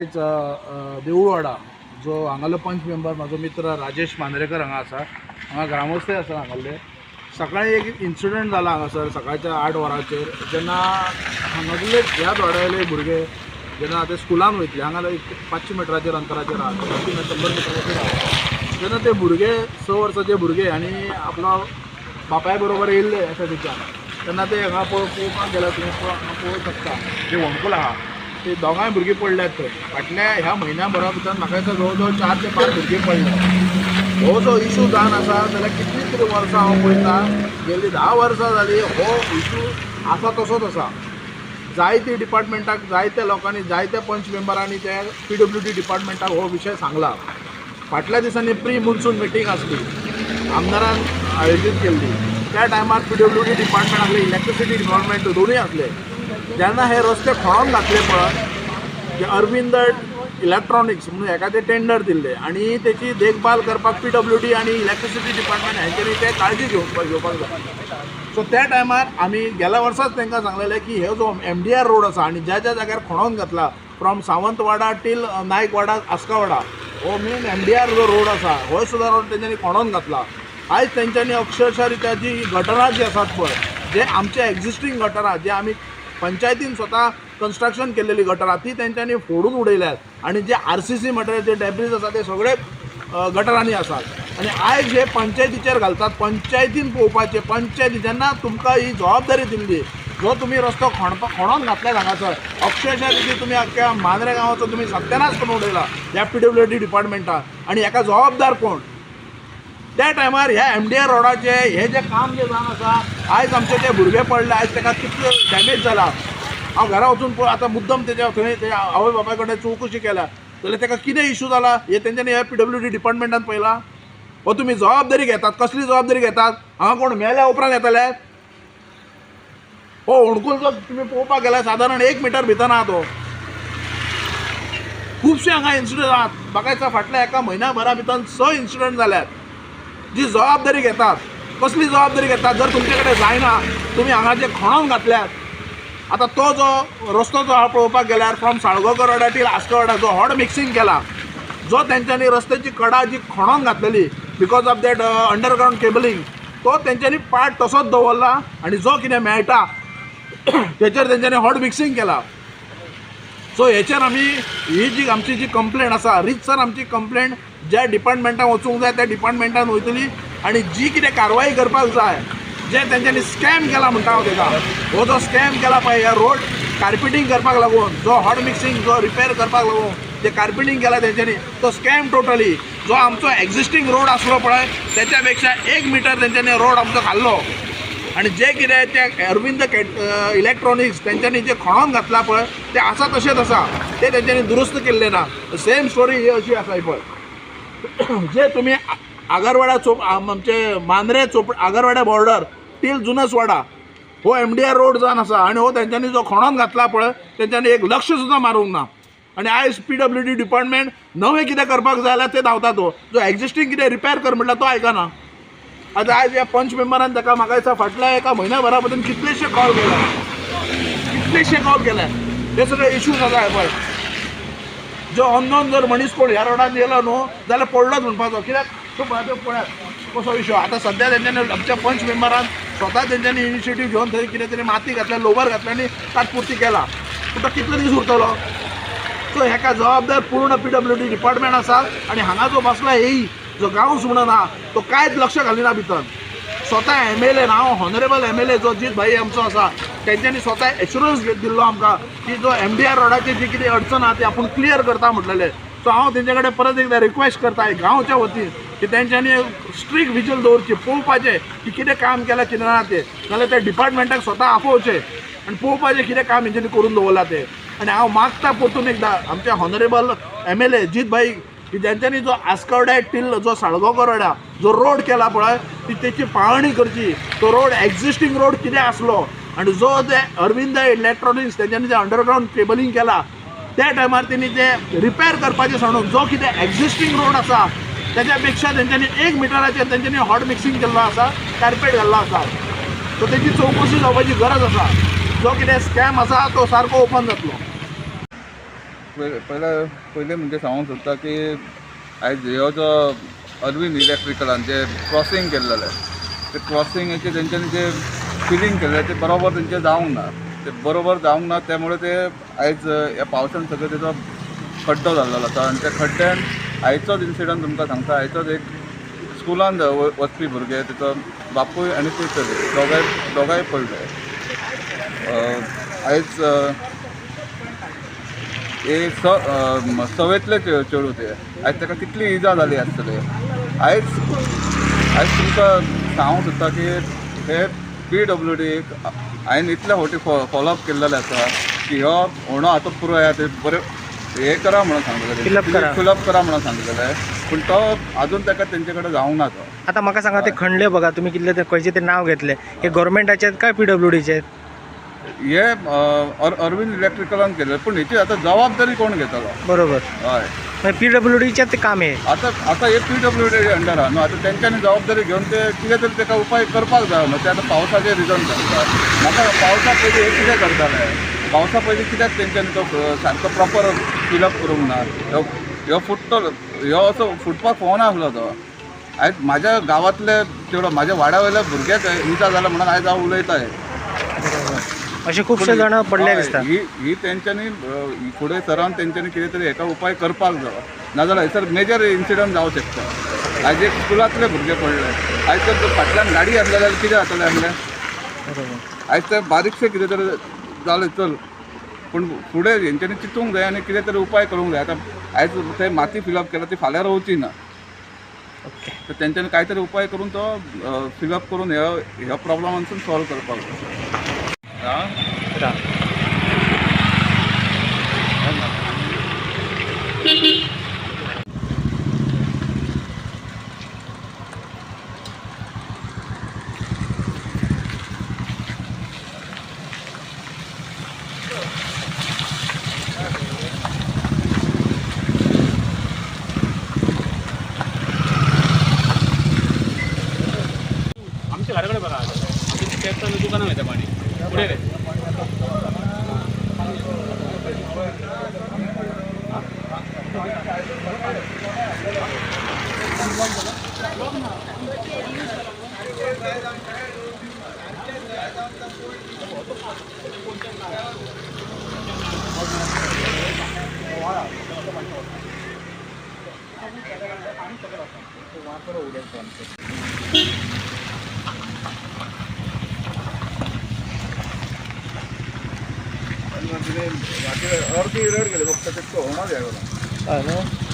देऊळवाडा जो हांगालो पंच मेंबर म्हाजो मित्र राजेश मांद्रेकर हांगा आसा हांगा ग्रामस्थय आसा हांगाले सकाळी एक इन्सिडंट जाला हांगासर सकाळच्या आठ वरांचेर जेन्ना हांगासरले ह्या वाड्यावयले भुरगे जेन्ना ते स्कुलान वयतले हांगा एक पांचशे मिटराचेर अंतराचेर आसा शंबर मिटराचेर आसा जेन्ना ते भुरगे स वर्साचे भुरगे आनी आपलो बापाय बरोबर येयल्ले अशा थंयच्यान तेन्ना ते हांगा पळोव पळोवपाक गेल्यार तुमी हांगा पळोवंक शकता. जे वणकुल आहा ते दोगांय भुरगीं पडल्यात थंय फाटल्या ह्या म्हयन्याभरा भितर म्हाका दिसता जवळ जवळ चार ते पांच भुरगीं पडल्यात हो जो इशू जावन आसा जाल्यार कितलीं तरी वर्सां हांव पळयतां गेल्लीं धा वर्सां जालीं हो इशू आसा तसोच आसा जायते डिपार्टमेंटाक जायत्या लोकांनी जायत्या पंच मेंबरांनी त्या पी डब्ल्यू डी डिपार्टमेंटाक हो विशय सांगला. फाटल्या दिसांनी प्री मुन्सून मिटींग आसली आमदारान आयोजीत केल्ली त्या टायमार पी डब्ल्यू डी डिपार्टमेंट आसले इलेक्ट्रिसिटी डिपार्टमेंट दोनूय आसले जेन्ना हे रस्ते खणोन घातले पळय जे अरविंद इलेक्ट्रॉनिक्स म्हणून हेका ते टेंडर दिल्ले आणि त्याची देखभाल करपाक पी डब्ल्यू डी आणि इलेक्ट्रिसिटी डिपार्टमेंट हेंच्यांनी ते काळजी घेवपाक घेवपाक जाय सो त्या टायमार आमी गेल्या वर्साच तांकां सांगलेलें की हे जो एम डी आर रोड आसा आनी ज्या ज्या जाग्यार खणोन घातला फ्रॉम सावंतवाडा टील नायकवाडा आस्कावाडा हो मेन एम डी आर जो रोड आसा हो सुद्दां रोड तेंच्यांनी खणोन घातला. आयज तेंच्यांनी अक्षरशः रित्या जी गटरां जी आसात पळय जे आमचे एक्झिस्टींग गटरां जे आमी पंचायतीन स्वता कन्स्ट्रक्शन केलेली गटरां ती तेंच्यांनी फोडून उडयल्यात आनी जे आर सी सी मटेरियल जे डॅब्रीज आसा ते सगळे गटारांनी गटरांनी आसात आनी आयज हे पंचायतीचेर घालतात पंचायतीन पळोवपाचे पंचायती जेन्ना तुमकां ही जबाबदारी दिल्ली जो तुमी रस्तो खणपा खणोन घातल्यात हांगासर अक्षरशः तिथे तुमी अख्ख्या मांद्रे गांवाचो तुमी सत्यानाश करून उडयला ह्या पी डब्ल्यू डी डिपार्टमेंटान आनी हेका जबाबदार कोण? त्या टायमार ह्या एम डी ए रोडाचे हे जे काम जे जावन आसा आयज आमचे जे भुरगे पडले आयज ताका कितलो डॅमेज जाला हांव घरा वचून पळय आतां मुद्दम तेज्या थंय ते आवय बापाय कडेन चवकशी केल्या जाल्यार ताका कितें इशू जाला हे तेंच्यांनी हे पी डब्ल्यू डी डिपार्टमेंटान पळयलां हो तुमी जबाबदारी घेतात कसली जबाबदारी घेतात? हांगा कोण मेल्या उपरांत येतले हो होणकूल जो तुमी पळोवपाक गेल्यार सादारण एक मिटर भितर आहा तो खुबशे हांगा इन्सिडंट आहात. म्हाका दिसता फाटल्या एका म्हयन्याभरा भितर स इन्सिडंट जाल्यात जी जबाबदारी घेतात कसली जबाबदारी घेतात जर तुमचे कडेन जायना तुमी हांगा जे खणून घातल्यात आतां तो जो रस्तो जो हा पळोवपाक गेल्यार फ्रॉम साळगांवकर वाडा टील आस्कवाडा जो हॉड मिक्सिंग केला जो तेंच्यांनी रस्त्याची कडा जी खणून घातलेली because of that underground cabling तो तेंच्यांनी पार्ट तसोच दवरला आनी जो कितें मेळटा तेचेर तेंच्यांनी हॉड मिक्सिंग केला. सो हेचेर आमी ही जी आमची जी कंप्लेंट आसा रितसर आमची कंप्लेंट ज्या डिपार्टमेंटान वचूंक जाय त्या डिपार्टमेंटान वयतली आनी जी कितें कारवाई करपाक जाय जे तेंच्यांनी स्कॅम केला म्हणटा हांव तेका हो जो स्कॅम केला पळय ह्या रोड कार्पेटींग करपाक लागून जो हॉट मिक्सिंग जो रिपेर करपाक लागून जे कार्पेटींग केला तेंच्यांनी तो स्कॅम टोटली जो आमचो एक्झिस्टींग रोड आसलो पळय तेच्या पेक्षा एक मिटर तेंच्यांनी रोड आमचो खाल्लो. आणि जे कितें ते अरविंद इलेक्ट्रॉनिक्स तेंच्यांनी जे खणोन घातला पळय ते आसा तशेंच आसा. ते तेंच्यांनी दुरुस्त केल्ले ना. सेम स्टोरी ही अशी आसा पळय. जे तुमी आगरवाडा चोप आमचे मांद्रे चोप आगरवाड्या बॉर्डर टील जुनसवाडा हो एम डी आर रोड जावन आसा आनी हो तेंच्यांनी जो खणून घातला पळय तेंच्यांनी एक लक्ष सुद्दां मारूंक ना. आनी आयज पी डब्ल्यू डी डिपार्टमेंट नवें कितें करपाक जाय जाल्यार ते धांवता हो. तो जो एक्झिस्टींग कितें रिपेर कर म्हटल्यार तो आयकना आतां आयज ह्या पंच मेंबरान ताका म्हाका दिसा फाटल्या एका म्हयन्याभरा पर्यंत कितलेशे कॉल केला कितलेशे कॉल केल्या. हे सगळे इश्यूज आसा पळय जो अननोन जर मनीस कोण ह्या रोडान येयलो न्हू जाल्यार पडलोच म्हणपाचो कित्याक? तूं पळय पळयात कसो विशय आतां सद्या तेंच्यांनी आमच्या पंच मेंबरान स्वता तेंच्यांनी इनिशिएटीव घेवन थंय कितें तरी माती घातल्या लोवर घातल्या आनी तात्पुरती केला. पूण तो कितलो दीस उरतलो सो हेका जबाबदार पूर्ण पी डब्ल्यू डी डिपार्टमेंट आसा आनी हांगा जो बसला हेई जो गांवस म्हणून आहा तो कांयच लक्ष घालिना भितर. स्वता एम एल ए हांव हॉनरेबल एम एल ए जो जीत भाई आमचो आसा तेंच्यांनी स्वता एश्युरन्स दिल्लो आमकां की जो एम डी आर रोडाची जी कितें अडचण आहा ती आपूण क्लियर करता म्हटलेले सो हांव तेंचे कडेन परत एकदां रिक्वेस्ट करता गांवच्या वतीन की तेंच्यांनी स्ट्रीक विजल दवरची पळोवपाचें की कितें काम केलां कितें ना तें. नाजाल्यार ते डिपार्टमेंटाक स्वता आपोवचें आनी पळोवपाचें कितें काम हेंच्यांनी करून दवरलां तें. आनी हांव मागता परतून एकदां आमचे honourable M L A Jit bhai की ज्यांच्यानी जो आस्कवड्या टिल्ल जो साळगांवकर वाड्या जो रोड केला पळय ती तेची पाळणी करची. तो रोड एक्झिस्टींग रोड कितें आसलो आनी जो ते अरविंद इलेक्ट्रॉनिक्स तेंच्यांनी जे अंडरग्रावंड केबलिंग केला त्या टायमार तेणी ते रिपेर करपाचें सोडून जो कितें एक्झिस्टींग रोड आसा तेच्या पेक्षा तेंच्यांनी एक मिटराचेर तेंच्यांनी हॉट मिक्सिंग केल्लो आसा कार्पेट घाल्लो आसा सो तेची चवकशी जावपाची गरज आसा जो कितें स्कॅम आसा तो सारको ओपन जातलो पय- पयले पयले म्हणजे सांगूंक सोदता की आयज ह्यो जो अरविंद इलेक्ट्रिकलान जे क्रॉसींग केल्लेले ते क्रॉसींगाचे तेंच्यांनी जे फिलिंग केलं ते बरोबर त्यांचे जावंक ना. ते बरोबर जावंक ना त्यामुळे ते आयज ह्या पावसान सगळं तेचो खड्डो जाल्लो आसा आनी त्या खड्ड्यान आयचोच इन्सिडंट तुमकां सांगता. आयचोच एक स्कुलान वचपी भुरगे तेचो बापूय आनी ती चली दोगांय दोगांय पडले आयज हे एक स सवेतले चेडू चेडूं ते आयज ताका कितली इजा जाली आसतली. आयज आयज तुमकां सांगूंक सोदता की हे पी डब्ल्यू डीक हांवें इतल्या फावटी फॉ फॉलोअप केल्लेले आसा की? हो होणो आतां पुरो येया ते बरें हे करा म्हणून सांगलेले. फिलअप करा. म्हणून सांगलेले पूण तो आजून ताका तेंचे कडेन जावंक ना तो आता म्हाका सांगा ते खणले बघा तुम्ही कितले ते खंयचे ते नाव घेतले. हे गव्हर्मेंटाचे काय पी डब्ल्यू डीचे आहेत? हे अरविंद इलेक्ट्रिकलान केले पूण हेची आतां जबाबदारी कोण घेतलो? बरोबर. हय. पी डब्ल्यू डीचे ते काम आहे. आतां आतां हे पी डब्ल्यू डी अंडर आहा न्हू आतां तेंच्यांनी जबाबदारी घेवन ते कितें तरी ताका उपाय करपाक जाय न्हू ते आतां पावसाचें रिजन सांगता म्हाका पावसा पयलीं हे कितें करताले? पावसा पयलीं कित्याक तेंच्यांनी तो सारको प्रॉपर फिलअप करूंक ना ह्यो ह्यो फुट्टो ह्यो असो फुटपाक फोन आसलो तो. आयज म्हाज्या गांवांतले चेडो म्हाज्या वाड्या वयल्या भुरग्याक इजा जाल्या म्हणून आयज हांव उलयतां असे खूपशे जण पडले दिसता ही ही तेंच्यांनी फुडें सरावन तेंच्यांनी कितें तरी हेका उपाय करपाक जाय नाजाल्यार हयसर मेजर इन्सिडंट जावं शकता. आयज एक स्कुलांतले भुरगे पडले. आयज तर फाटल्यान गाडी आसले जाल्यार कितें जातलें आसलें आयज ते बारीकशें कितें तरी जालें चल. पूण फुडें हेंच्यांनी चिंतूंक जाय आनी कितें तरी उपाय करूंक जाय आतां आयज ते माती फिलअप केला ती फाल्यां रावची ना. ओके. तर तेंच्यांनी कांय तरी उपाय करून तो फिलअप करून ह्यो ह्या प्रॉब्लमांसून सॉल्व करपाक जाय आं राम आमच्या घराकडे बघा आमच्या त्याचं दुकान आहे त्या पाणी पुढे रे अर्धी रेड गेले फक्त ते होणार आहे हय न्हू